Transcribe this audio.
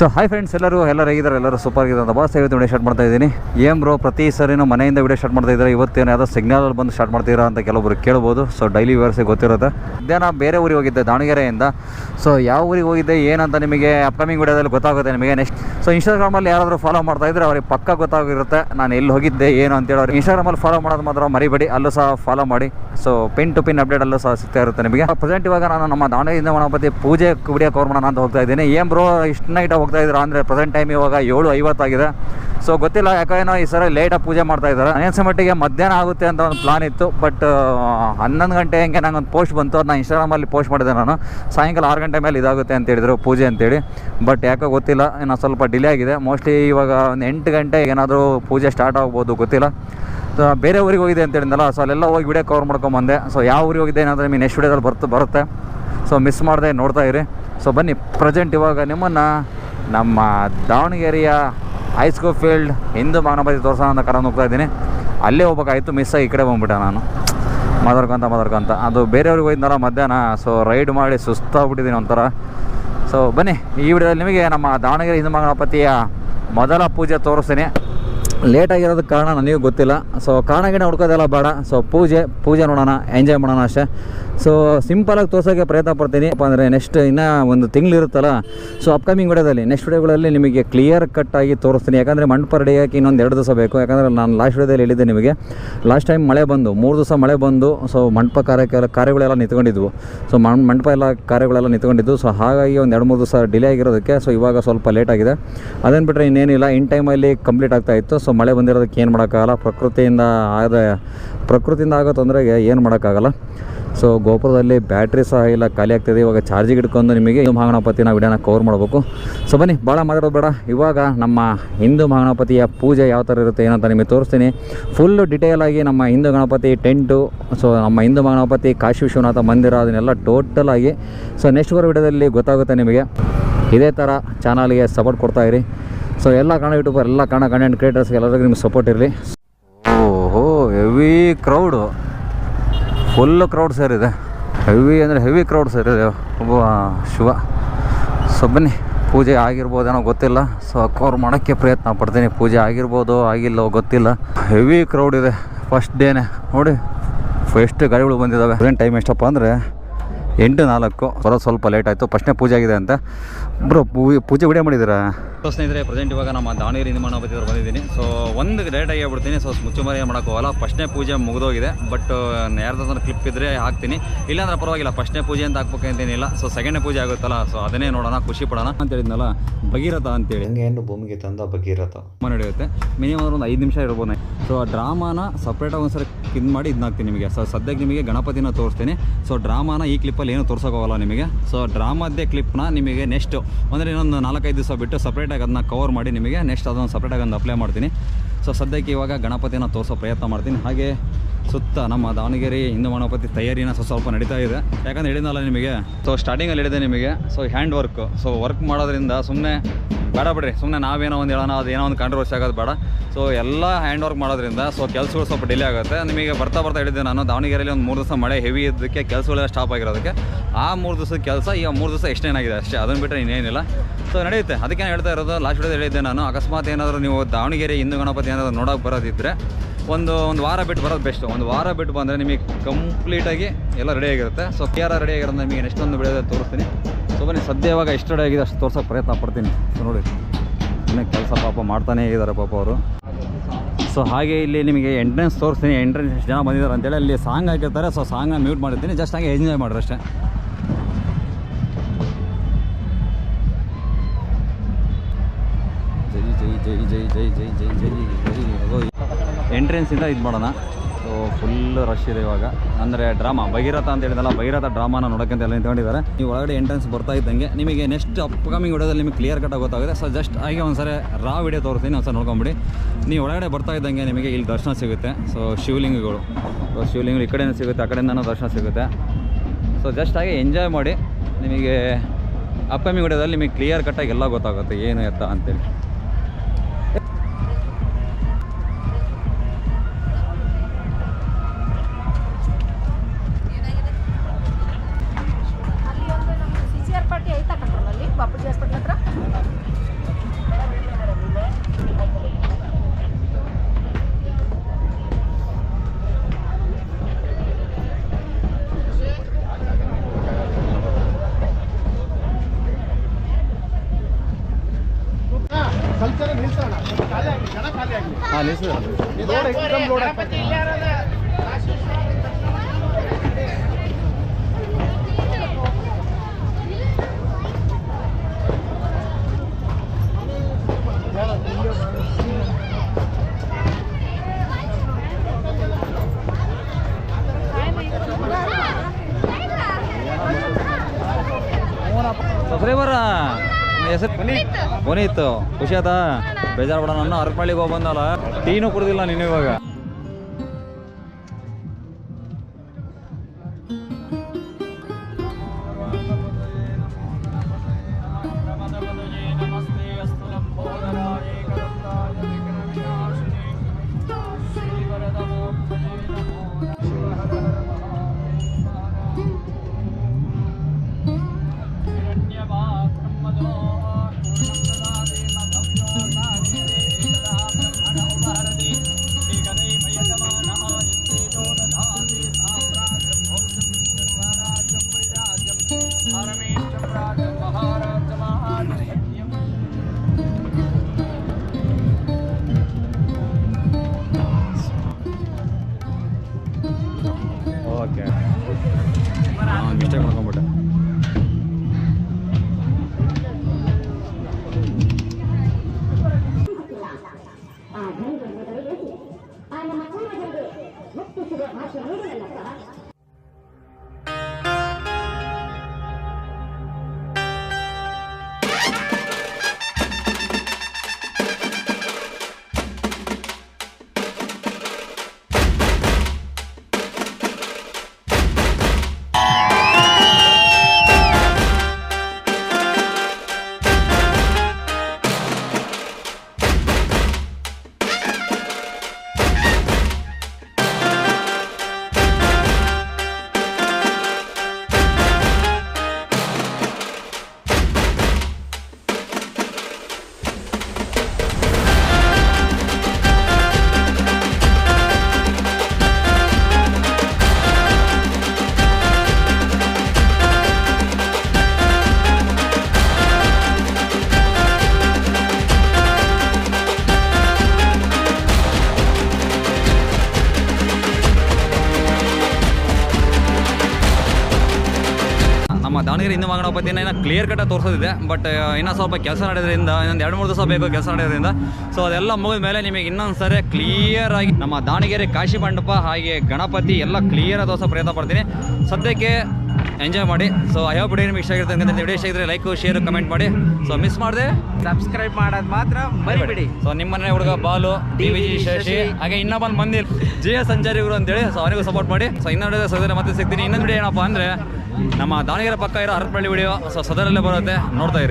So hi friends ಎಲ್ಲರೂ ಎಲ್ಲರೂ ಹೇಗಿದ್ದಾರೆ? ಎಲ್ಲರೂ ಸೂಪರ್ ಆಗಿದೆ ಅಂತ ಬಾಸ್ ಇವತ್ತು ವಿಡಿಯೋ ಸ್ಟಾರ್ಟ್ ಮಾಡ್ತಾ ಇದ್ದೀನಿ. ಏನ್ ಬ್ರೋ ಪ್ರತಿ ಸರಿನೂ ಮನೆಯಿಂದ ವಿಡಿಯೋ ಸ್ಟಾರ್ಟ್ ಮಾಡ್ತಾ ಇದ್ದಾರೆ. ಇವತ್ತೇನು ಯಾವುದೋ ಸಿಗ್ನಲ್ ಬಂದು ಸ್ಟಾರ್ಟ್ ಮಾಡ್ತೀರಾ ಅಂತ ಕೆಲವೊಬ್ರು ಕೇಳ್ಬೋದು. ಸೊ ಡೈಲಿ ವ್ಯೂವರ್ಸಿಗೆ ಗೊತ್ತಿರುತ್ತೆ. ಮಧ್ಯಾಹ್ನ ಬೇರೆ ಊರಿಗೆ ಹೋಗಿದ್ದೆ, ದಾವಣಗೆರೆಯಿಂದ. ಸೊ ಯಾವ ಊರಿಗೆ ಹೋಗಿದ್ದೆ, ಏನಂತ ನಿಮಗೆ ಅಪ್ಕಮಿಂಗ್ ವಿಡಿಯೋದಲ್ಲಿ ಗೊತ್ತಾಗುತ್ತೆ ನಿಮಗೆ ನೆಕ್ಸ್ಟ್ ಸೊ ಇನ್ಸ್ಟಾಗ್ರಾಮಲ್ಲಿ ಯಾರಾದರೂ ಫಾಲೋ ಮಾಡ್ತಾ ಇದ್ದರೆ ಅವ್ರಿಗೆ ಪಕ್ಕ ಗೊತ್ತಾಗಿರುತ್ತೆ. ನಾನು ಎಲ್ಲಿ ಹೋಗಿದ್ದೆ, ಏನು ಅಂತೇಳಿ ಅವ್ರಿಗೆ. ಇನ್ಸ್ಟಾಗ್ರಾಮಲ್ಲಿ ಫಾಲೋ ಮಾಡೋದು ಮಾತ್ರ ಮರಿಬೇಡಿ, ಅಲ್ಲೂ ಸಹ ಫಾಲೋ ಮಾಡಿ. So pin to pin update ಅಲ್ಲೂ ಸಹ ಸಿಗ್ತಾ ಇರುತ್ತೆ ನಿಮಗೆ. ಪ್ರೆಸೆಂಟ್ ಇವಾಗ ನಾನು ನಮ್ಮ ದಾವಣಗೆರೆಯಿಂದ ಗಣಪತಿ ಪೂಜೆ ವಿಡಿಯೋ ಕವರ್ ಅಂತ ಹೋಗ್ತಾ ಇದ್ದೀನಿ. ಏನು ಬ್ರೋ ಇಷ್ಟು ನೈಟ್ ಹೋಗ್ತಾ ಇದ್ರು ಅಂದರೆ ಪ್ರೆಸೆಂಟ್ ಟೈಮ್ ಇವಾಗ ಏಳು ಐವತ್ತಾಗಿದೆ ಸೊ ಗೊತ್ತಿಲ್ಲ ಯಾಕೇನೋ ಈ ಸಲ ಲೇಟಾಗಿ ಪೂಜೆ ಮಾಡ್ತಾ ಇದ್ದಾರೆ. ಅನಿಸೋ ಮಟ್ಟಿಗೆ ಮಧ್ಯಾಹ್ನ ಆಗುತ್ತೆ ಅಂತ ಒಂದು ಪ್ಲಾನ್ ಇತ್ತು ಬಟ್ ಹನ್ನೊಂದು ಗಂಟೆ ಹಂಗೆ ನಂಗೊಂದು ಪೋಸ್ಟ್ ಬಂತು. ಅದನ್ನ ಇನ್ಸ್ಟಾಗ್ರಾಮಲ್ಲಿ ಪೋಸ್ಟ್ ಮಾಡಿದೆ ನಾನು. ಸಾಯಂಕಾಲ ಆರು ಗಂಟೆ ಮೇಲೆ ಇದಾಗುತ್ತೆ ಅಂತ ಹೇಳಿದ್ರು ಪೂಜೆ ಅಂತೇಳಿ. ಬಟ್ ಯಾಕೋ ಗೊತ್ತಿಲ್ಲ, ಇನ್ನು ಸ್ವಲ್ಪ ಡಿಲೇ ಆಗಿದೆ. ಮೋಸ್ಟ್ಲಿ ಇವಾಗ ಒಂದು ಎಂಟು ಗಂಟೆ ಏನಾದರೂ ಪೂಜೆ ಸ್ಟಾರ್ಟ್ ಆಗ್ಬೋದು, ಗೊತ್ತಿಲ್ಲ. ಸೊ ಬೇರೆ ಊರಿಗೆ ಹೋಗಿದೆ ಅಂತ ಹೇಳಿದ್ನಲ್ಲ ಸೊ ಅಲ್ಲೆಲ್ಲ ಹೋಗಿ ವಿಡಿಯೋ ಕವರ್ ಮಾಡ್ಕೊಂಬಂದೆ ಸೊ ಯಾವ ಊರಿಗೆ ಹೋಗಿದೆ ಏನಾದರೂ ನಿಮಗೆ ನೆಕ್ಸ್ಟ್ ವಿಡಿಯೋದಲ್ಲಿ ಬರ್ತು, ಬರುತ್ತೆ. ಸೊ ಮಿಸ್ ಮಾಡದೆ ನೋಡ್ತಾ ಇರಿ. ಸೊ ಬನ್ನಿ ಪ್ರೆಸೆಂಟ್ ಇವಾಗ ನಿಮ್ಮನ್ನು ನಮ್ಮ ದಾವಣಗೆರೆಯ ಹೈಸ್ಕೂಲ್ ಫೀಲ್ಡ್ ಹಿಂದೂ ಮಾನಪತಿ ತೋರ್ಸೋಣ ಅಂತ ಕರ್ಕೊಂಡು ಹೋಗ್ತಾ ಇದ್ದೀನಿ. ಅಲ್ಲೇ ಹೋಗ್ಬೇಕಾಯ್ತು ಮಿಸ್ ಆಗಿ ಈ ಕಡೆ ಬಂದ್ಬಿಟ್ಟೆ ನಾನು. ಮಾತಾಡ್ಕೊಂತ ಮಾತಾಡ್ಕೊಂತ ಅದು ಬೇರೆಯವ್ರಿಗೆ ಹೋಯ್ತಾರ ಮಧ್ಯಾಹ್ನ ಸೊ ರೈಡ್ ಮಾಡಿ ಸುಸ್ತಾಗ್ಬಿಟ್ಟಿದ್ದೀನಿ ಒಂಥರ. ಸೊ ಬನ್ನಿ, ಈ ವಿಡಿಯೋದಲ್ಲಿ ನಿಮಗೆ ನಮ್ಮ ದಾವಣಗೆರೆ ಹಿಂದೂ ಗಣಪತಿಯ ಮೊದಲ ಪೂಜೆ ತೋರಿಸ್ತೀನಿ. ಲೇಟ್ ಆಗಿರೋದಕ್ಕೆ ಕಾರಣ ನನಗೂ ಗೊತ್ತಿಲ್ಲ. ಸೊ ಕಾರಣ ಗಿಣ ಹುಡ್ಕೋದೆಲ್ಲ ಬೇಡ. ಸೊ ಪೂಜೆ ಪೂಜೆ ನೋಡೋಣ ಎಂಜಾಯ್ ಮಾಡೋಣ ಅಷ್ಟೇ. ಸೊ ಸಿಂಪಲಾಗಿ ತೋರ್ಸೋಕ್ಕೆ ಪ್ರಯತ್ನ ಪಡ್ತೀನಿ. ಅಪ್ಪ ಅಂದರೆ ನೆಕ್ಸ್ಟ್ ಇನ್ನೂ ಒಂದು ತಿಂಗಳು ಇರುತ್ತಲ್ಲ ಸೊ ಅಪ್ಕಮಿಂಗ್ ವಿಡಿಯೋದಲ್ಲಿ ನೆಕ್ಸ್ಟ್ ವಿಡಿಯೋಗಳಲ್ಲಿ ನಿಮಗೆ ಕ್ಲಿಯರ್ ಕಟ್ ಆಗಿ ತೋರಿಸ್ತೀನಿ. ಯಾಕಂದರೆ ಮಂಟಪ ರೆಡಿಯಾಗಿ ಇನ್ನೊಂದು ಎರಡು ದಿವಸ ಬೇಕು. ಯಾಕಂದರೆ ನಾನು ಲಾಸ್ಟ್ ವಿಡಿಯೋದಲ್ಲಿ ಹೇಳಿದ್ದೆ ನಿಮಗೆ ಲಾಸ್ಟ್ ಟೈಮ್ ಮಳೆ ಬಂದು, ಮೂರು ದಿವಸ ಮಳೆ ಬಂದು ಸೊ ಮಂಟಪ ಕಾರ್ಯಕ್ಕೆಲ್ಲ ಕಾರ್ಯಗಳೆಲ್ಲ ನಿಂತ್ಕೊಂಡಿದ್ವು. ಸೊ ಮಂಟಪ ಎಲ್ಲ ಕಾರ್ಯಗಳೆಲ್ಲ ನಿಂತ್ಕೊಂಡಿದ್ದು ಸೊ ಹಾಗಾಗಿ ಒಂದು ಎರಡು ಮೂರು ದಿವಸ ಡಿಲೇ ಆಗಿರೋದಕ್ಕೆ ಸೊ ಇವಾಗ ಸ್ವಲ್ಪ ಲೇಟ್ ಆಗಿದೆ. ಅದನ್ನು ಬಿಟ್ಟರೆ ಇನ್ನೇನಿಲ್ಲ. ಇನ್ ಟೈಮಲ್ಲಿ ಕಂಪ್ಲೀಟ್ ಆಗ್ತಾ ಇತ್ತು. ಸೊ ಮಳೆ ಬಂದಿರೋದಕ್ಕೆ ಏನು ಮಾಡೋಕ್ಕಾಗಲ್ಲ. ಪ್ರಕೃತಿಯಿಂದ ಆದ, ಪ್ರಕೃತಿಯಿಂದ ಆಗೋ ತೊಂದರೆಗೆ ಏನು ಮಾಡೋಕ್ಕಾಗಲ್ಲ. ಸೊ ಗೋಪುರದಲ್ಲಿ ಬ್ಯಾಟ್ರಿ ಸಹ ಇಲ್ಲ, ಖಾಲಿ ಆಗ್ತಿದೆ. ಇವಾಗ ಚಾರ್ಜಿಗೆ ಇಟ್ಕೊಂಡು ನಿಮಗೆ ಹಿಂದೂ ಮಹಾಗಣಪತಿನ ವಿಡಿಯೋನ ಕವರ್ ಮಾಡಬೇಕು. ಸೊ ಬನ್ನಿ, ಭಾಳ ಮಾತಾಡೋದು ಬೇಡ. ಇವಾಗ ನಮ್ಮ ಹಿಂದೂ ಮಹಾಗಣಪತಿಯ ಪೂಜೆ ಯಾವ ಥರ ಇರುತ್ತೆ ಏನಂತ ನಿಮಗೆ ತೋರಿಸ್ತೀನಿ. ಫುಲ್ಲು ಡಿಟೇಲ್ ಆಗಿ ನಮ್ಮ ಹಿಂದೂ ಗಣಪತಿ ಟೆಂಟು, ಸೊ ನಮ್ಮ ಹಿಂದೂ ಮಹಾಗಣಪತಿ ಕಾಶಿ ವಿಶ್ವನಾಥ ಮಂದಿರ ಅದನ್ನೆಲ್ಲ ಟೋಟಲ್ ಆಗಿ. ಸೊ ನೆಕ್ಸ್ಟ್ ಬರೋ ವಿಡಿಯೋದಲ್ಲಿ ಗೊತ್ತಾಗುತ್ತೆ ನಿಮಗೆ. ಇದೇ ಥರ ಚಾನಲ್ಗೆ ಸಪೋರ್ಟ್ ಕೊಡ್ತಾಯಿರಿ ಸೊ ಎಲ್ಲ ಕನ್ನಡ ಯೂಟ್ಯೂಬರ್ ಎಲ್ಲ ಕನ್ನಡ ಕಂಟೆಂಟ್ ಕ್ರಿಯೇಟರ್ಸ್ ಎಲ್ಲರಿಗೂ ನಿಮ್ಗೆ ಸಪೋರ್ಟ್ ಇರಲಿ. ಓಹೋ heavy crowd full crowd sir ಇದೆ ಹೆವಿ ಅಂದರೆ ಹೆವಿ ಕ್ರೌಡ್ ಸರ್ ಇದೆ ಒಬ್ಬ ಶಿವ. ಸೊ ಬನ್ನಿ. ಪೂಜೆ ಆಗಿರ್ಬೋದೇನೋ ಗೊತ್ತಿಲ್ಲ. ಸೊ ಕವರ್ ಮಾಡೋಕ್ಕೆ ಪ್ರಯತ್ನ ಪಡ್ತೀನಿ. ಪೂಜೆ ಆಗಿರ್ಬೋದು ಆಗಿಲ್ಲೋ ಗೊತ್ತಿಲ್ಲ. ಹೆವಿ ಕ್ರೌಡ್ ಇದೆ. ಫಸ್ಟ್ ಡೇನೇ ನೋಡಿ ಎಷ್ಟು ಗಾಡಿಗಳು ಬಂದಿದ್ದಾವೆ ಟೈಮ್ ಎಷ್ಟಪ್ಪ ಅಂದರೆ ಎಂಟು ನಾಲ್ಕು. ಬರೋದು ಸ್ವಲ್ಪ ಲೇಟ್ ಆಯಿತು. ಫಸ್ಟ್ನೇ ಪೂಜೆ ಆಗಿದೆ ಅಂತ. ಬ್ರೋ ಪೂಜೆ ವಿಡಿಯೋ ಮಾಡಿದ್ದೀರಾ? ಸ್ನೇಹಿತರೆ ಪ್ರೆಸೆಂಟ್ ಇವಾಗ ನಮ್ಮ ದಾವಣಗೆರೆ ನಿರ್ಮಾಣ ಮಹಾಪತಿ ಬಂದಿದ್ದೀನಿ. ಸೊ ಒಂದು ಲೇಟ್ ಆಗಿ ಬಿಡ್ತೀನಿ ಸೊ ಮುಚ್ಚುಮರಿ ಮಾಡೋಕ್ಕೆ ಹೋಗಲ್ಲ. ಫಸ್ಟ್ನೇ ಪೂಜೆ ಮುಗಿದೋಗಿದೆ. ಬಟ್ ಯಾರ್ದಾದ್ರೂ ಕ್ಲಿಪ್ ಇದ್ದರೆ ಹಾಕ್ತೀನಿ. ಇಲ್ಲಾಂದ್ರೆ ಪರವಾಗಿಲ್ಲ. ಫಸ್ಟ್ನೇ ಪೂಜೆ ಅಂತ ಹಾಕ್ಬೇಕಂತೇನಿಲ್ಲ ಸೊ ಸೆಕೆಂಡ್ನೇ ಪೂಜೆ ಆಗುತ್ತಲ್ಲ. ಸೊ ಅದನ್ನೇ ನೋಡೋಣ. ಖುಷಿ ಪಡೋಣ. ಅಂತ ಹೇಳಿದ್ನಲ್ಲ ಭಗೀರಥ ಅಂತೇಳಿ. ಏನು ಭೂಮಿಗೆ ತಂದ ಭಗೀರಥ. ನಡೆಯುತ್ತೆ. ಮಿನಿಮಮ್ ಒಂದು ಐದು ನಿಮಿಷ ಇರ್ಬೋದು. ಸೊ ಆ ಡ್ರಾಮಾನ ಸಪ್ರೇಟಾಗಿ ಒಂದ್ಸರಿ ಇದು ಮಾಡಿ ಇದನ್ನ ಹಾಕ್ತೀನಿ ನಿಮಗೆ. ಸೊ ಸದ್ಯಕ್ಕೆ ನಿಮಗೆ ಗಣಪತಿನ ತೋರಿಸ್ತೀನಿ. ಸೊ ಡ್ರಾಮಾನ ಈ ಕ್ಲಿಪ್ಪಲ್ಲಿ ಏನು ತೋರ್ಸೋಕ್ಕಾಗಲ್ಲ ನಿಮಗೆ. ಸೊ ಡ್ರಾಮಾದ್ದೇ ಕ್ಲಿಪ್ನ ನಿಮಗೆ ನೆಕ್ಸ್ಟ್ ಅಂದರೆ ಇನ್ನೊಂದು ನಾಲ್ಕೈದು ದಿವಸ ಬಿಟ್ಟು ಸಪ್ರೇಟಾಗಿ ಅದನ್ನ ಕವರ್ ಮಾಡಿ ನಿಮಗೆ ನೆಕ್ಸ್ಟ್ ಅದೊಂದು ಸಪ್ರೇಟಾಗಿ ಒಂದು ಅಪ್ಲೈ ಮಾಡ್ತೀನಿ. ಸೊ ಸದ್ಯಕ್ಕೆ ಇವಾಗ ಗಣಪತಿನ ತೋರಿಸೋ ಪ್ರಯತ್ನ ಮಾಡ್ತೀನಿ. ಹಾಗೆ ಸುತ್ತ ನಮ್ಮ ದಾವಣಗೆರೆ ಹಿಂದೂ ಗಣಪತಿ ತಯಾರಿನ ಸ್ವಲ್ಪ ಸ್ವಲ್ಪ ನಡೀತಾ ಇದೆ. ಯಾಕಂದ್ರೆ ಹೇಳಿದ್ನಲ್ಲ ನಿಮಗೆ? ಸೊ ಸ್ಟಾರ್ಟಿಂಗಲ್ಲಿ ಹೇಳಿದೆ ನಿಮಗೆ. So hand work so work ಮಾಡೋದ್ರಿಂದ ಸುಮ್ಮನೆ ಬೇಡ ಬಿಡ್ರಿ ಸುಮ್ಮನೆ ನಾವೇನೋ ಒಂದು ಹೇಳೋಣ, ಅದು ಏನೋ ಒಂದು ಕಾಂಟ್ರವರ್ಸಿ ಆಗೋದು ಬೇಡ. ಸೊ ಎಲ್ಲ ಹ್ಯಾಂಡ್ ವರ್ಕ್ ಮಾಡೋದ್ರಿಂದ ಸೊ ಕೆಲಸಗಳು ಸ್ವಲ್ಪ ಡಿಲೇ ಆಗುತ್ತೆ. ನಿಮಗೆ ಬರ್ತಾ ಬರ್ತಾ ಹೇಳಿದ್ದೆ ನಾನು ದಾವಣಗೆರೆಯಲ್ಲಿ ಒಂದು ಮೂರು ದಿವಸ ಮಳೆ ಹೆವಿ ಇದ್ದಕ್ಕೆ ಕೆಲಸಗಳೆಲ್ಲ ಸ್ಟಾಪ್ ಆಗಿರೋದಕ್ಕೆ. ಆ ಮೂರು ದಿವಸದ ಕೆಲಸ ಈಗ ಮೂರು ದಿವಸ ಎಷ್ಟೇನಾಗಿದೆ ಅಷ್ಟೇ ಅದನ್ನು ಬಿಟ್ಟರೆ ಇನ್ನೇನಿಲ್ಲ. ಸೊ ನಡೆಯುತ್ತೆ. ಅದಕ್ಕೆ ನಾನು ಹೇಳ್ತಾ ಇರೋದು ಲಾಸ್ಟ್ ವಿಡಿಯೋದಲ್ಲಿ ಹೇಳಿದ್ದೆ ನಾನು, ಅಕಸ್ಮಾತ್ ಏನಾದರೂ ನೀವು ದಾವಣಗೆರೆ ಹಿಂದೂ ಗಣಪತಿ ಏನಾದರೂ ನೋಡೋಕೆ ಬರೋದಿದ್ದರೆ ಒಂದು ಒಂದು ವಾರ ಬಿಟ್ಟು ಬರೋದು ಬೆಸ್ಟ್ ಒಂದು ವಾರ ಬಿಟ್ಟು ಬಂದರೆ ನಿಮಗೆ ಕಂಪ್ಲೀಟಾಗಿ ಎಲ್ಲ ರೆಡಿ ಆಗಿರುತ್ತೆ. ಸೊ ಕ್ಲಿಯರ್ ರೆಡಿ ಆಗಿರೋದು ನಿಮಗೆ ನೆಕ್ಸ್ಟ್ ಒಂದು ವಿಡಿಯೋದಲ್ಲಿ ತೋರಿಸ್ತೀನಿ. ಸೊ ಬನ್ನಿ ಸದ್ಯ ಇವಾಗ ಎಷ್ಟು ಆಗಿದೆ ಅಷ್ಟು ತೋರ್ಸೋಕೆ ಪ್ರಯತ್ನ ಪಡ್ತೀನಿ ಸೊ ನೋಡಿ ಇನ್ನೂ ಕೆಲಸ ಪಾಪ ಮಾಡ್ತಾನೇ ಇದ್ದಾರೆ ಪಾಪ ಅವರು ಸೊ ಹಾಗೆ ಇಲ್ಲಿ ನಿಮಗೆ ಎಂಟ್ರೆನ್ಸ್ ತೋರಿಸ್ತೀನಿ ಎಂಟ್ರೆನ್ಸ್ ಎಷ್ಟು ಜನ ಬಂದಿದ್ದಾರೆ ಅಂತೇಳಿ ಅಲ್ಲಿ ಸಾಂಗ್ ಹಾಕಿರ್ತಾರೆ ಸೊ ಸಾಂಗ್ನ ಮ್ಯೂಟ್ ಮಾಡಿರ್ತೀನಿ ಜಸ್ಟ್ ಹಾಗೆ ಎಂಜಾಯ್ ಮಾಡಿರಿ ಅಷ್ಟೇ ಜೈ ಜೈ ಜೈ ಜೈ ಜೈ ಜೈ ಜೈ ಜೈ ಜೈ ಎಂಟ್ರೆನ್ಸಿಂದ ಇದು ಮಾಡೋಣ ಸೊ ಫುಲ್ ರಶ್ ಇದೆ ಇವಾಗ. ಅಂದರೆ ಡ್ರಾಮಾ. ಭಗೀರಥ ಅಂತ ಹೇಳಿದಲ್ಲ ಭಗೀರಥ ಡ್ರಾಮಾನ ನೋಡೋಕ್ಕಂತ ಎಲ್ಲ ನಿಂತ್ಕೊಂಡಿದ್ದಾರೆ. ನೀವು ಒಳಗಡೆ ಎಂಟ್ರೆನ್ಸ್ ಬರ್ತಾ ಇದ್ದಂಗೆ. ನಿಮಗೆ ನೆಕ್ಸ್ಟ್ ಅಪ್ಕಮಿಂಗ್ ವಿಡಿಯೋದಲ್ಲಿ ನಿಮಗೆ ಕ್ಲಿಯರ್ ಕಟ್ ಗೊತ್ತಾಗುತ್ತೆ ಸೊ ಜಸ್ಟ್ ಹಾಗೆ ಒಂದ್ಸರಿ ರಾ ವಿಡಿಯೋ ತೋರಿಸ್ತೀನಿ, ಒಂದ್ಸರಿ ನೋಡ್ಕೊಂಬಿಡಿ. ನೀವು ಒಳಗಡೆ ಬರ್ತಾ ಇದ್ದಂಗೆ ನಿಮಗೆ ಇಲ್ಲಿ ದರ್ಶನ ಸಿಗುತ್ತೆ. ಸೊ ಶಿವಲಿಂಗಗಳು. ಸೊ ಶಿವಲಿಂಗಗಳು ಈ ಕಡೆನೂ ಸಿಗುತ್ತೆ, ಆ ಕಡೆಯಿಂದನೂ ದರ್ಶನ ಸಿಗುತ್ತೆ. ಸೊ ಜಸ್ಟ್ ಹಾಗೆ ಎಂಜಾಯ್ ಮಾಡಿ. ನಿಮಗೆ ಅಪ್ಕಮಿಂಗ್ ವಿಡಿಯೋದಲ್ಲಿ ನಿಮಗೆ ಕ್ಲಿಯರ್ ಕಟ್ಟಾಗಿ ಎಲ್ಲ ಗೊತ್ತಾಗುತ್ತೆ, ಏನು ಎತ್ತ ಅಂತೇಳಿ. ಹಾಂ ನಿಲ್ಸಿದ ಲೋಡ್ ಎಕ್ದಮ್ ಲೋಡ್ ಆಗ್ತದೆ ಸಬ್ಸ್ಕ್ರೈಬರ ಹೆಸರು ಪುನೀತ್. ಖುಷಿ ಆಯ್ತಾ? ಬೇಜಾರು ಬಿಡ ನಾನು ಅರಪಳ್ಳಿಗೆ ಹೋಗಿ ಬಂದಲ್ಲ. ಟೀನು ಕುಡ್ದಿಲ್ಲ ನೀನು ಇವಾಗ. ಓಕೆ ಮಿಸ್ಟೇಕ್ ಮಾಡ್ಕೊಂಬಿಟ್ಟೆ ದಾವಣಗೆರೆ ಏನೋ ಕ್ಲಿಯರ್ ಕಟ್ಟ ತೋರಿಸೋದಿದೆ. ಬಟ್ ಇನ್ನೂ ಸ್ವಲ್ಪ ಕೆಲಸ ನಡೆಯೋದ್ರಿಂದ, ಇನ್ನೊಂದು ಎರಡು ಮೂರು ದಿವಸ ಬೇಕು ಕೆಲಸ ನಡೆಯೋದ್ರಿಂದ. ಸೊ ಅದೆಲ್ಲ ಮುಗಿದ ಮೇಲೆ ನಿಮಗೆ ಇನ್ನೊಂದು ಸರಿ ಕ್ಲಿಯರ್ ಆಗಿ ನಮ್ಮ ದಾವಣಗೆರೆ ಕಾಶಿ ಮಂಟಪ ಹಾಗೆ ಗಣಪತಿ ಎಲ್ಲ ಕ್ಲಿಯರ್ ತೋರಿಸೋ ಪ್ರಯತ್ನ ಪಡ್ತೀನಿ. ಸದ್ಯಕ್ಕೆ ಎಂಜಾಯ್ ಮಾಡಿ. ಸೊ ಹೋಪ್ ವಿಡಿಯೋ ನಿಮಗೆ ಇಷ್ಟ ಆಗಿರುತ್ತೆ ಅಂತ ವಿಡಿಯೋ ಇಷ್ಟ ಆಗಿದ್ರೆ ಲೈಕ್ ಶೇರ್ ಕಮೆಂಟ್ ಮಾಡಿ. ಸೊ ಮಿಸ್ ಮಾಡಿದೆ. ಸಬ್ಸ್ಕ್ರೈಬ್ ಮಾಡೋದು ಮಾತ್ರ ಮರಿಬೇಡಿ. ಸೊ ನಿಮ್ಮ ಮನೆ ಹುಡುಗ Balu D V G Shashi. ಹಾಗೆ ಇನ್ನೊಬ್ಬ ಮಂದಿ ಜಿ ಎಸ್ ಸಂಚಾರಿ ಇವರು ಅಂತೇಳಿ ಸೊ ಅವನಿಗೂ ಸಪೋರ್ಟ್ ಮಾಡಿ. ಸೊ ಇನ್ನೊಂದು ಸದರ ಮತ್ತೆ ಸಿಗ್ತೀನಿ. ಇನ್ನೊಂದು ವಿಡಿಯೋ ಏನಪ್ಪ ಅಂದರೆ ನಮ್ಮ ದಾವಣಗೆರೆ ಪಕ್ಕ ಇರೋ ಹರಪಳ್ಳಿ ವಿಡಿಯೋ ಸೊ ಸದರಲ್ಲೇ ಬರುತ್ತೆ. ನೋಡ್ತಾ ಇರಿ.